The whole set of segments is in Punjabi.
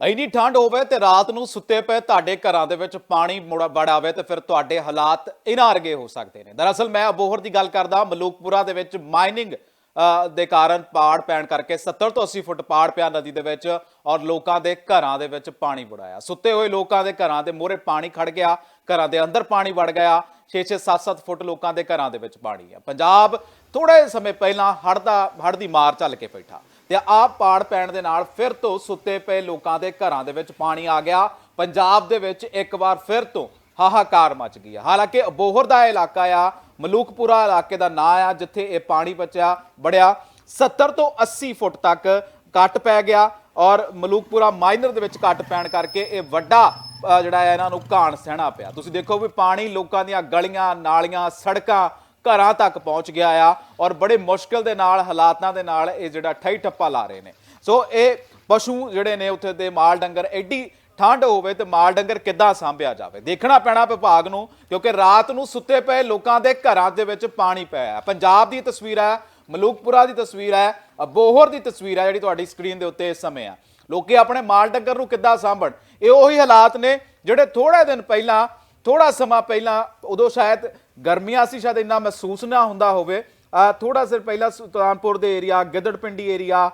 ਇੰਨੀ ਠੰਡ ਹੋਵੇ ਤੇ ਰਾਤ ਨੂੰ ਸੁੱਤੇ ਪਏ ਤੁਹਾਡੇ ਘਰਾਂ ਦੇ ਵਿੱਚ ਪਾਣੀ ਮੁੜਾ ਵੜ ਆਵੇ ਤੇ ਫਿਰ ਤੁਹਾਡੇ ਹਾਲਾਤ ਇਹਨਾਂ ਵਰਗੇ ਹੋ ਸਕਦੇ ਨੇ। ਦਰਅਸਲ ਮੈਂ ਅਬੋਹਰ ਦੀ ਗੱਲ ਕਰਦਾ, ਮਲੂਕਪੁਰਾ ਦੇ ਵਿੱਚ ਮਾਈਨਿੰਗ ਦੇ ਕਾਰਨ ਪਾੜ ਪੈਣ ਕਰਕੇ 70 ਤੋਂ 80 ਫੁੱਟ ਪਾੜ ਪਿਆ ਨਦੀ ਦੇ ਵਿੱਚ ਔਰ ਲੋਕਾਂ ਦੇ ਘਰਾਂ ਦੇ ਵਿੱਚ ਪਾਣੀ ਵੜਾਇਆ ਸੁੱਤੇ ਹੋਏ ਲੋਕਾਂ ਦੇ ਘਰਾਂ ਦੇ ਮੂਹਰੇ ਪਾਣੀ ਖੜ ਗਿਆ, ਘਰਾਂ ਦੇ ਅੰਦਰ ਪਾਣੀ ਵੜ ਗਿਆ 6-6 7-7 ਫੁੱਟ ਲੋਕਾਂ ਦੇ ਘਰਾਂ ਦੇ ਵਿੱਚ ਪਾਣੀ ਆ। ਪੰਜਾਬ ਥੋੜੇ ਸਮੇਂ ਪਹਿਲਾਂ ਹੜ੍ਹ ਦਾ ਹੜ੍ਹ ਦੀ ਮਾਰ ਚੱਲ ਕੇ ਬੈਠਾ। ਤੇ ਆਹ ਪਾੜ ਪੈਣ ਦੇ ਨਾਲ ਫਿਰ ਤੋਂ ਸੁੱਤੇ ਪਏ ਲੋਕਾਂ ਦੇ ਘਰਾਂ ਦੇ ਵਿੱਚ ਪਾਣੀ ਆ ਗਿਆ। ਪੰਜਾਬ ਦੇ ਵਿੱਚ ਇੱਕ ਵਾਰ ਫਿਰ ਤੋਂ ਹਾਹਾਕਾਰ ਮਚ ਗਈ ਹੈ। ਹਾਲਾਂਕਿ ਅਬੋਹਰ ਦਾ ਇਹ ਇਲਾਕਾ ਆ, ਮਲੂਕਪੁਰਾ ਇਲਾਕੇ ਦਾ ਨਾਂ ਆ, ਜਿੱਥੇ ਇਹ ਪਾਣੀ ਬਚਿਆ, ਬੜਿਆ। 70 ਤੋਂ 80 ਫੁੱਟ ਤੱਕ ਕੱਟ ਪੈ ਗਿਆ ਔਰ ਮਲੂਕਪੁਰਾ ਮਾਈਨਰ ਦੇ ਵਿੱਚ ਕੱਟ ਪੈਣ ਕਰਕੇ ਇਹ ਵੱਡਾ ਜਿਹੜਾ ਹੈ ਇਹਨਾਂ ਨੂੰ ਘਾਣ ਸਹਿਣਾ ਪਿਆ। ਤੁਸੀਂ ਦੇਖੋ ਵੀ ਪਾਣੀ ਲੋਕਾਂ ਦੀਆਂ ਗਲੀਆਂ, ਨਾਲੀਆਂ, ਸੜਕਾਂ ਘਰਾਂ ਤੱਕ ਪਹੁੰਚ ਗਿਆ ਆ ਔਰ ਬੜੇ ਮੁਸ਼ਕਲ ਦੇ ਨਾਲ, ਹਾਲਾਤਾਂ ਦੇ ਨਾਲ ਇਹ ਜਿਹੜਾ ਠਈ ਠੱਪਾ ਲਾ ਰਹੇ ਨੇ। ਸੋ ਇਹ ਪਸ਼ੂ ਜਿਹੜੇ ਨੇ ਉੱਥੇ ਦੇ ਮਾਲ ਡੰਗਰ, ਐਡੀ ਠੰਡ ਹੋਵੇ ਤੇ ਮਾਲ ਡੰਗਰ ਕਿੱਦਾਂ ਸਾਂਭਿਆ ਜਾਵੇ? ਦੇਖਣਾ ਪੈਣਾ ਵਿਭਾਗ ਨੂੰ, ਕਿਉਂਕਿ ਰਾਤ ਨੂੰ ਸੁੱਤੇ ਪਏ ਲੋਕਾਂ ਦੇ ਘਰਾਂ ਦੇ ਵਿੱਚ ਪਾਣੀ ਪਿਆ ਹੈ। ਪੰਜਾਬ ਦੀ ਤਸਵੀਰ ਹੈ, ਮਲੂਕਪੁਰਾ ਦੀ ਤਸਵੀਰ ਹੈ, ਅਬੋਹਰ ਦੀ ਤਸਵੀਰ ਹੈ ਜਿਹੜੀ ਤੁਹਾਡੀ ਸਕਰੀਨ ਦੇ ਉੱਤੇ ਇਸ ਸਮੇਂ ਆ ਲੋਕੀ ਆਪਣੇ ਮਾਲ ਡੰਗਰ ਨੂੰ ਕਿੱਦਾਂ ਸਾਂਭਣ? ਇਹ ਉਹੀ ਹਾਲਾਤ ਨੇ ਜਿਹੜੇ ਥੋੜੇ ਦਿਨ ਪਹਿਲਾਂ ਥੋੜਾ ਸਮਾਂ ਪਹਿਲਾਂ, ਉਦੋਂ ਸ਼ਾਇਦ ਗਰਮੀਆਂ ਸੀ, ਸ਼ਾਇਦ ਇੰਨਾ ਮਹਿਸੂਸ ਨਾ ਹੁੰਦਾ ਹੋਵੇ। ਥੋੜਾ ਸਿਰ ਪਹਿਲਾਂ ਸੁਲਤਾਨਪੁਰ ਦੇ ਏਰੀਆ, ਗਿੱਦੜਪਿੰਡੀ ਏਰੀਆ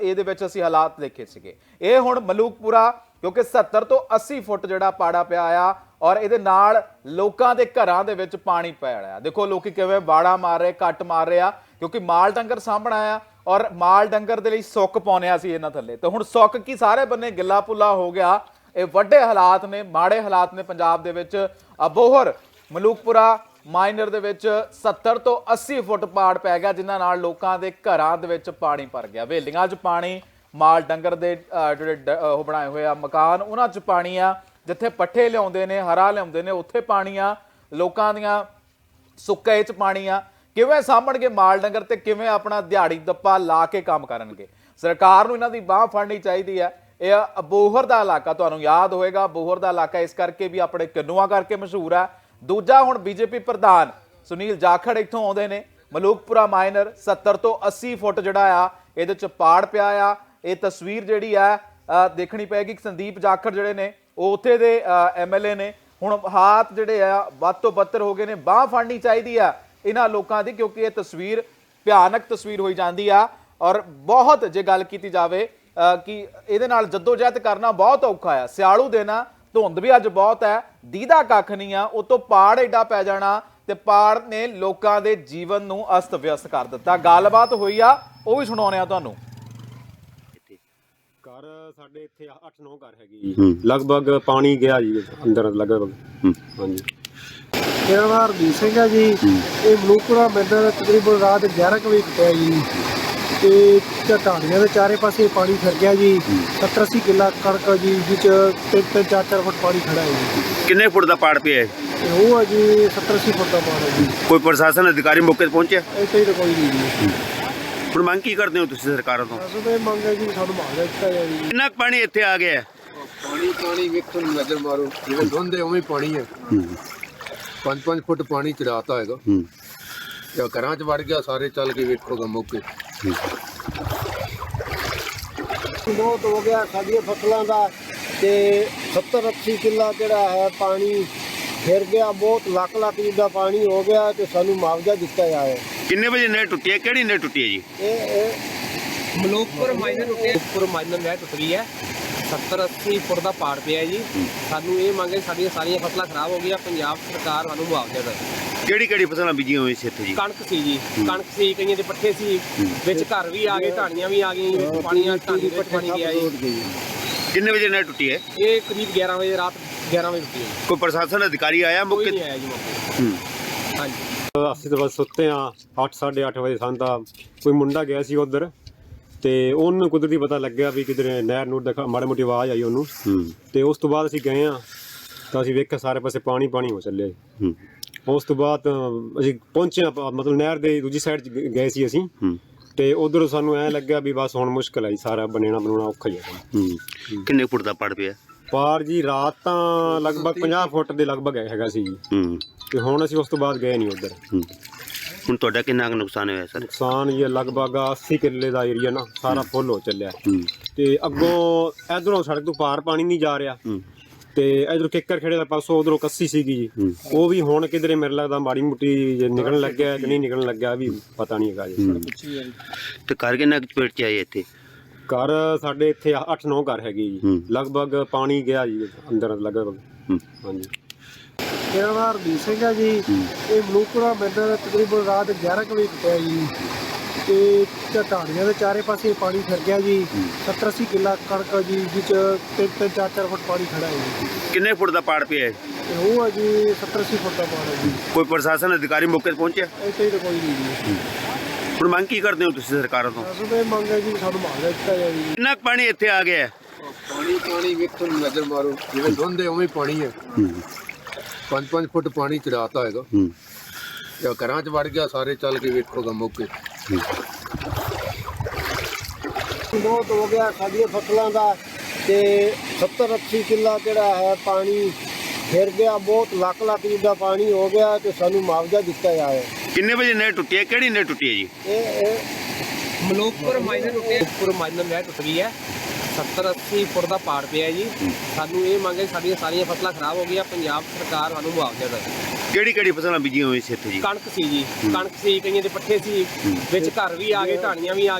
ਇਹਦੇ ਵਿੱਚ ਅਸੀਂ ਹਾਲਾਤ ਦੇਖੇ ਸੀਗੇ। ਇਹ ਹੁਣ ਮਲੂਕਪੁਰਾ, ਕਿਉਂਕਿ 70 ਤੋਂ 80 ਫੁੱਟ ਜਿਹੜਾ ਪਾੜਾ ਪਿਆ ਆ ਔਰ ਇਹਦੇ ਨਾਲ ਲੋਕਾਂ ਦੇ ਘਰਾਂ ਦੇ ਵਿੱਚ ਪਾਣੀ ਪੈ ਰਿਹਾ। ਦੇਖੋ ਲੋਕੀ ਕਿਵੇਂ ਬਾੜਾ ਮਾਰ ਰਹੇ, ਕੱਟ ਮਾਰ ਰਹੇ ਆ, ਕਿਉਂਕਿ ਮਾਲ ਡੰਗਰ ਸਾਂਭਣਾ ਆ ਔਰ ਮਾਲ ਡੰਗਰ ਦੇ ਲਈ ਸੁੱਕ ਪਾਉਣਿਆ ਸੀ ਇਹਨਾਂ ਥੱਲੇ। ਤੇ ਹੁਣ ਸੁੱਕ ਕੀ ਸਾਰੇ ਬੰਨੇ ਗਿੱਲਾ ਪੁੱਲਾ ਹੋ ਗਿਆ। ਇਹ ਵੱਡੇ ਹਾਲਾਤ ਨੇ, ਮਾੜੇ ਹਾਲਾਤ ਨੇ ਪੰਜਾਬ ਦੇ ਵਿੱਚ। ਅਬੋਹਰ, ਮਲੂਕਪੁਰਾ ਮਾਈਨਰ ਦੇ ਵਿੱਚ 70 ਤੋਂ 80 ਫੁੱਟ ਪਾੜ ਪੈ ਗਿਆ, ਜਿਨ੍ਹਾਂ ਨਾਲ ਲੋਕਾਂ ਦੇ ਘਰਾਂ ਦੇ ਵਿੱਚ ਪਾਣੀ ਭਰ ਗਿਆ। ਵੇਲੀਆਂ 'ਚ ਪਾਣੀ, ਮਾਲ ਡੰਗਰ ਦੇ ਜਿਹੜੇ ਡ- ਉਹ ਬਣਾਏ ਹੋਏ ਆ, ਮਕਾਨ, ਉਹਨਾਂ 'ਚ ਪਾਣੀ ਆ, ਜਿੱਥੇ ਪੱਠੇ ਲਿਆਉਂਦੇ ਨੇ, ਹਰਾ ਲਿਆਉਂਦੇ ਨੇ, ਉੱਥੇ ਪਾਣੀ ਆ। ਲੋਕਾਂ ਦੀਆਂ ਸੁੱਕੇ 'ਚ ਪਾਣੀ ਆ। ਕਿਵੇਂ ਸਾਂਭਣਗੇ ਮਾਲ ਡੰਗਰ ਤੇ ਕਿਵੇਂ ਆਪਣਾ ਦਿਹਾੜੀ ਦੱਪਾ ਲਾ ਕੇ ਕੰਮ ਕਰਨਗੇ? ਸਰਕਾਰ ਨੂੰ ਇਹਨਾਂ ਦੀ ਬਾਹ ਫੜਨੀ ਚਾਹੀਦੀ ਹੈ। ਇਹ ਅਬੋਹਰ ਦਾ ਇਲਾਕਾ, ਤੁਹਾਨੂੰ ਯਾਦ ਹੋਏਗਾ ਅਬੋਹਰ ਦਾ ਇਲਾਕਾ ਇਸ ਕਰਕੇ ਵੀ ਆਪਣੇ ਕਿੰਨੂਆਂ ਕਰਕੇ ਮਸ਼ਹੂਰ ਹੈ ਦੂਜਾ ਹੁਣ ਬੀਜੇਪੀ ਪ੍ਰਧਾਨ ਸੁਨੀਲ ਜਾਖੜ ਇੱਥੋਂ ਆਉਂਦੇ ਨੇ, ਮਲੂਕਪੁਰਾ ਮਾਈਨਰ 70 ਤੋਂ 80 ਫੁੱਟ ਜਿਹੜਾ ਆ, ਇਹਦੇ ਚ ਪਾੜ ਪਿਆ ਆ। ਇਹ ਤਸਵੀਰ ਜਿਹੜੀ ਆ ਦੇਖਣੀ ਪਏਗੀ ਸੰਦੀਪ ਜਾਖੜ ਜਿਹੜੇ ਨੇ, ਉਹ ਉੱਥੇ ਦੇ ਐਮਐਲਏ ਨੇ। ਹੁਣ ਹਾਥ ਜਿਹੜੇ ਆ, ਵੱਧ ਤੋਂ ਬੱਤਰ ਹੋ ਗਏ ਨੇ, ਬਾਹ ਫੜਨੀ ਚਾਹੀਦੀ ਆ ਇਹਨਾਂ ਲੋਕਾਂ ਦੀ, ਕਿਉਂਕਿ ਇਹ ਤਸਵੀਰ ਭਿਆਨਕ ਤਸਵੀਰ ਹੋਈ ਜਾਂਦੀ ਆ। ਔਰ ਬਹੁਤ ਜੇ ਗੱਲ ਕੀਤੀ ਜਾਵੇ ਕਿ ਇਹਦੇ ਨਾਲ ਜਦੋਜਹਿਦ ਕਰਨਾ ਬਹੁਤ ਔਖਾ ਆ। ਸਿਆਲੂ ਦੇਣਾ ਧੁੰਦ ਵੀ ਅੱਜ ਬਹੁਤ ਹੈ ਦੀਦਾ ਕੱਖ ਨਹੀਂ ਆ ਉਤੋਂ ਪਾੜ ਐਡਾ ਪੈ ਜਾਣਾ ਤੇ ਪਾੜ ਨੇ ਲੋਕਾਂ ਦੇ ਜੀਵਨ ਨੂੰ ਅਸਤ ਵਿਅਸਤ ਕਰ ਦਿੱਤਾ। ਗੱਲਬਾਤ ਹੋਈ ਆ ਉਹ ਵੀ ਸੁਣਾਉਣੇ ਆ ਤੁਹਾਨੂੰ। ਘਰ ਸਾਡੇ ਇੱਥੇ 8-9 ਘਰ ਹੈਗੀ ਜੀ। ਲਗਭਗ ਪਾਣੀ ਗਿਆ ਜੀ ਅੰਦਰ ਲਗਭਗ। ਹਾਂਜੀ। ਮੇਰਾ ਨਾਮ ਰਣਜੀਤ ਸਿੰਘ ਹੈ ਜੀ। ਇਹ ਬਲੂਪੁਰਾ ਮੈਦਾਨ ਤਕਰੀਬਨ ਰਾਤ 11 ਕੁ ਵਜੇ ਟੁੱਟਿਆ ਜੀ। ਤੇ ਢਾਣੀਆਂ ਦੇ ਚਾਰੇ ਪਾਸੇ ਪਾਣੀ ਫਿਰ ਗਿਆ ਜੀ। 70 80 ਕਿੱਲਾ ਕਣਕ ਜੀ ਵਿੱਚ ਤਿੰਨ ਤਿੰਨ ਚਾਰ ਚਾਰ ਫੁੱਟ ਪਾਣੀ ਖੜਾ ਹੈ ਜੀ। ਕਿੰਨੇ ਫੁੱਟ ਦਾ ਪਾੜ ਪਿਆ ਹੈ? ਤੇ ਉਹ ਹੈ ਜੀ 70 80 ਫੁੱਟ ਦਾ ਪਾਣੀ ਹੈ ਜੀ। ਕੋਈ ਪ੍ਰਸ਼ਾਸਨ ਅਧਿਕਾਰੀ ਮੌਕੇ ਤੇ ਪਹੁੰਚਿਆ? ਇੱਥੇ ਹੀ ਤਾਂ ਕੋਈ ਨਹੀਂ ਜੀ। ਹੁਣ ਮੰਗ ਕੀ ਕਰਦੇ ਹੋ ਤੁਸੀਂ ਸਰਕਾਰਾਂ ਤੋਂ? ਅਸਲ ਤੇ ਮੰਗ ਹੈ ਜੀ ਸਾਨੂੰ ਮੁਆਵਜ਼ਾ ਦਿੱਤਾ ਜਾਵੇ ਜੀ। ਕਿੰਨਾ ਕੁ ਪਾਣੀ ਇੱਥੇ ਆ ਗਿਆ ਹੈ? ਪਾਣੀ ਪਾਣੀ ਵੇਖਣ ਨੂੰ ਨਜ਼ਰ ਮਾਰੋ। ਜਿਵੇਂ ਧੁੰਦੇ ਉਵੇਂ ਹੀ ਪਾਣੀ ਹੈ। 5-5 ਫੁੱਟ ਪਾਣੀ ਚੜਾਤਾ ਹੈਗਾ। ਤੇ ਘਰਾਂ 'ਚ ਵੜ ਗਿਆ ਸਾਰੇ ਚੱਲ ਕੇ ਵੇਖੋਗਾ ਮੌਕੇ। ਬਹੁਤ ਹੋ ਗਿਆ ਸਾਡੀਆਂ ਫਸਲਾਂ ਦਾ ਤੇ 70 80 ਕਿੱਲਾ ਜਿਹੜਾ ਹੈ ਪਾਣੀ ਫਿਰ ਗਿਆ ਬਹੁਤ ਲੱਖ ਲੱਖ ਜਿੱਦਾਂ ਪਾਣੀ ਹੋ ਗਿਆ ਤੇ ਸਾਨੂੰ ਮੁਆਵਜ਼ਾ ਦਿੱਤਾ ਜਾਵੇ ਕਿੰਨੇ ਵਜੇ ਨਹਿਰ ਟੁੱਟੀ ਹੈ? ਕਿਹੜੀ ਨਹਿਰ ਟੁੱਟੀ ਹੈ ਜੀ? ਇਹ ਇਹ ਮਲੋਕਪੁਰ ਮਾਈਨਰ ਮਲੋਕਪੁਰ ਮਾਈਨਰ ਨਹਿਰ ਟੁੱਟ ਗਈ ਹੈ। 70 80 ਫੁੱਟ ਦਾ ਪਾੜ ਪਿਆ ਜੀ। ਸਾਨੂੰ ਇਹ ਮੰਗ ਸਾਡੀਆਂ ਸਾਰੀਆਂ ਫਸਲਾਂ ਖਰਾਬ ਹੋ ਗਈਆਂ। ਪੰਜਾਬ ਸਰਕਾਰ ਸਾਨੂੰ ਮੁਆਵਜ਼ਾ ਦੇ ਕਿਹੜੀ ਕਿਹੜੀ ਫਸਲਾਂ ਬੀਜੀਆਂ ਹੋਈਆਂ ਸੀ ਇੱਥੇ ਜੀ? ਕਣਕ ਸੀ ਜੀ। ਕਣਕ ਸੀ ਕਈਆਂ ਦੇ ਪੱਠੇ ਸੀ। ਵਿੱਚ ਘਰ ਵੀ ਆ ਗਏ ਢਾਣੀਆਂ ਵੀ ਆ ਗਈਆਂ ਜੀ, ਵਿੱਚ ਢਾਣੀ ਪਾਣੀ ਗਿਆ ਜੀ। ਕਿੰਨੇ ਵਜੇ ਨਹਿਰ ਟੁੱਟੀ ਹੈ? ਇਹ ਕਰੀਬ 11 ਵਜੇ ਰਾਤ 11 ਵਜੇ ਟੁੱਟੀ ਹੈ ਕੋਈ ਪ੍ਰਸ਼ਾਸਨ ਅਧਿਕਾਰੀ ਆਇਆ ਕੋਈ ਮੌਕੇ ਨਹੀਂ ਆਇਆ ਜੀ ਮੌਕੇ ਤੇ। ਹਾਂਜੀ। ਅਸੀਂ ਤਾਂ ਬਸ ਸੁੱਤੇ ਆ 8:30 ਵਜੇ ਸਾਨੂੰ ਤਾਂ ਕੋਈ ਮੁੰਡਾ ਗਿਆ ਸੀ ਉਧਰ ਤੇ ਉਹਨੂੰ ਕੁਦਰਤੀ ਪਤਾ ਲੱਗਿਆ ਵੀ ਕਿਧਰੇ ਨਹਿਰ ਨੂੰ ਦਿਖਾ ਮਾੜੀ ਮੋਟੀ ਆਵਾਜ਼ ਆਈ ਉਹਨੂੰ ਤੇ ਉਸ ਤੋਂ ਬਾਅਦ ਅਸੀਂ ਗਏ ਆ ਤਾਂ ਅਸੀਂ ਵੇਖਿਆ ਸਾਰੇ ਪਾਸੇ ਪਾਣੀ ਪਾਣੀ ਹੋ ਚੱਲਿਆ ਜੀ। ਉਸ ਤੋਂ ਬਾਅਦ ਅਸੀਂ ਪਹੁੰਚੇ ਹਾਂ, ਮਤਲਬ ਨਹਿਰ ਦੇ ਦੂਜੀ ਸਾਈਡ 'ਚ ਗ- ਗਏ ਸੀ ਅਸੀਂ। ਤੇ ਉਧਰ ਸਾਨੂੰ ਐ ਲੱਗਿਆ ਵੀ ਬਸ ਹੁਣ ਮੁਸ਼ਕਲ ਆਈ ਸਾਰਾ ਬਣੇਣਾ ਬਣਾਉਣਾ ਔਖਾ ਹੀ ਹੈ। ਕਿੰਨੇ ਫੁੱਟ ਦਾ ਪਾੜ ਪਿਆ? ਪਾਰ ਜੀ ਰਾਤ ਤਾਂ ਲਗਭਗ 50 ਫੁੱਟ ਦੇ ਲਗਭਗ ਹੈਗਾ ਸੀ ਜੀ। ਹੂੰ। ਤੇ ਹੁਣ ਅਸੀਂ ਉਸ ਤੋਂ ਬਾਅਦ ਗਏ ਨਹੀਂ ਉਧਰ। ਹੁਣ ਤੁਹਾਡਾ ਕਿੰਨਾ ਕੁ ਨੁਕਸਾਨ ਹੋਇਆ ਸਰ? ਨੁਕਸਾਨ ਇਹ ਲਗਭਗ 80 ਕਿੱਲੇ ਦਾ ਏਰੀਆ ਨਾ ਸਾਰਾ ਫੁੱਲ ਹੋ ਚੱਲਿਆ। ਹੂੰ। ਤੇ ਅੱਗੋਂ ਇਧਰੋਂ ਸੜਕ ਤੋਂ ਪਾਰ ਪਾਣੀ ਨਹੀਂ ਜਾ ਰਿਹਾ। ਹੂੰ। ਤੇ ਇਧਰੋਂ ਕਿੱਕਰ ਖੇੜੇ ਦਾ ਪਾਸੋਂ ਉਧਰੋਂ ਕੱਸੀ ਸੀਗੀ ਜੀ। ਉਹ ਵੀ ਹੁਣ ਕਿਧਰੇ ਮੇਰੇ ਲੱਗਦਾ ਮਾੜੀ ਮੁੱਟੀ ਜੇ ਨਿਕਲਣ ਲੱਗਿਆ ਕਿ ਨਹੀਂ ਨਿਕਲਣ ਲੱਗਿਆ ਵੀ ਪਤਾ ਨਹੀਂ ਹੈਗਾ ਜੀ। ਤੇ ਘਰ ਕਿੰਨਾ ਕੁ ਚਪੇਟ ਚ ਆਏ ਇੱਥੇ? ਘਰ ਸਾਡੇ ਇੱਥੇ 8-9 ਘਰ ਹੈਗੇ ਜੀ। ਲਗਭਗ ਪਾਣੀ ਗਿਆ ਜੀ ਅੰਦਰ ਲਗਭਗ। ਹਾਂਜੀ। ਮੇਰਾ ਨਾਮ ਸਿੰਘ ਹੈ ਜੀ। ਇਹ ਮਲੂਕਪੁਰਾ ਮੈਦਾਨ ਤਕਰੀਬਨ ਰਾਤ 11 ਕੁ ਵਜੇ ਟੁੱਟਿਆ ਜੀ। ਤੇ ਢਾਣੀਆਂ ਦੇ ਚਾਰੇ ਪਾਸੇ ਪਾਣੀ ਫਿਰ ਗਿਆ ਜੀ। 70 80 ਕਿੱਲਾ ਕਣਕ ਜੀ ਜਿਸ ਤਿੰਨ ਤਿੰਨ ਚਾਰ ਚਾਰ ਫੁੱਟ ਪਾਣੀ ਖੜਾ ਹੈ ਜੀ। ਕਿੰਨੇ ਫੁੱਟ ਦਾ ਪਾੜ ਪਿਆ ਹੈ ਤੇ ਉਹ ਹੈ ਜੀ 70 80 ਫੁੱਟ ਦਾ ਪਾਣੀ ਹੈ ਜੀ। ਕੋਈ ਪ੍ਰਸ਼ਾਸਨ ਅਧਿਕਾਰੀ ਮੌਕੇ ਤੇ ਪਹੁੰਚਿਆ? ਇੱਥੇ ਤਾਂ ਕੋਈ ਨਹੀਂ ਜੀ। ਹੁਣ ਮੰਗ ਕੀ ਕਰਦੇ ਹੋ ਤੁਸੀਂ ਸਰਕਾਰਾਂ ਤੋਂ? ਅਸਲ ਵਿੱਚ ਮੰਗ ਹੈ ਜੀ ਸਾਨੂੰ ਮਾਲ ਦਿੱਤਾ ਜਾਵੇ ਜੀ। ਕਿੰਨਾ ਕੁ ਪਾਣੀ ਇੱਥੇ ਆ ਗਿਆ ਹੈ? ਪਾਣੀ ਪਾਣੀ ਵੇਖੋ ਨਜ਼ਰ ਮਾਰੋ। ਜਿਵੇਂ ਧੁੰਦੇ ਉਵੇਂ ਹੀ ਪਾਣੀ ਹੈ। 5-5 ਫੁੱਟ ਪਾਣੀ ਚੜਾਤਾ ਹੈਗਾ। ਹੂੰ। ਜਾਂ ਘਰਾਂ 'ਚ ਵੜ ਗਿਆ ਸਾਰੇ ਚੱਲ ਕੇ ਵੇਖੋਗਾ ਮੌਕੇ। ਬਹੁਤ ਹੋ ਗਿਆ ਸਾਡੀਆਂ ਫਸਲਾਂ ਦਾ ਤੇ 70 80 ਕਿੱਲਾ ਜਿਹੜਾ ਹੈ ਪਾਣੀ ਫਿਰ ਗਿਆ ਬਹੁਤ ਲੱਖ ਲੱਖ ਜਿੱਦਾ ਪਾਣੀ ਹੋ ਗਿਆ ਤੇ ਸਾਨੂੰ ਮੁਆਵਜ਼ਾ ਦਿੱਤਾ ਜਾਵੇ ਕਿੰਨੇ ਵਜੇ ਨਹਿਰ ਟੁੱਟੀ ਹੈ? ਕਿਹੜੀ ਨਹਿਰ ਟੁੱਟੀ ਹੈ ਜੀ? ਇਹ ਇਹ ਮਲੋਕਪੁਰ ਮਾਈਨਰ ਟੁੱਟੇ ਮਲੋਕਪੁਰ ਮਾਈਨਰ ਨਹਿਰ ਟੁੱਟ ਗਈ ਹੈ। 70 80 ਫੁੱਟ ਦਾ ਪਾੜ ਪਿਆ ਜੀ। ਸਾਨੂੰ ਇਹ ਮੰਗ ਹੈ ਕਿ ਸਾਡੀਆਂ ਸਾਰੀਆਂ ਫਸਲਾਂ ਖਰਾਬ ਹੋ ਗਈਆਂ ਪੰਜਾਬ ਸਰਕਾਰ ਸਾਨੂੰ ਮੁਆਵਜ਼ਾ ਦੇਵੇ। ਕਿਹੜੀ ਕਿਹੜੀ ਫਸਲਾਂ ਬੀਜੀਆਂ ਹੋਈਆਂ ਸੀ ਇੱਥੇ ਜੀ? ਕਣਕ ਸੀ ਜੀ। ਕਣਕ ਸੀ ਕਈਆਂ ਦੇ ਪੱਠੇ ਸੀ। ਵਿੱਚ ਘਰ ਵੀ ਆ ਗਏ ਢਾਣੀਆਂ ਵੀ ਆ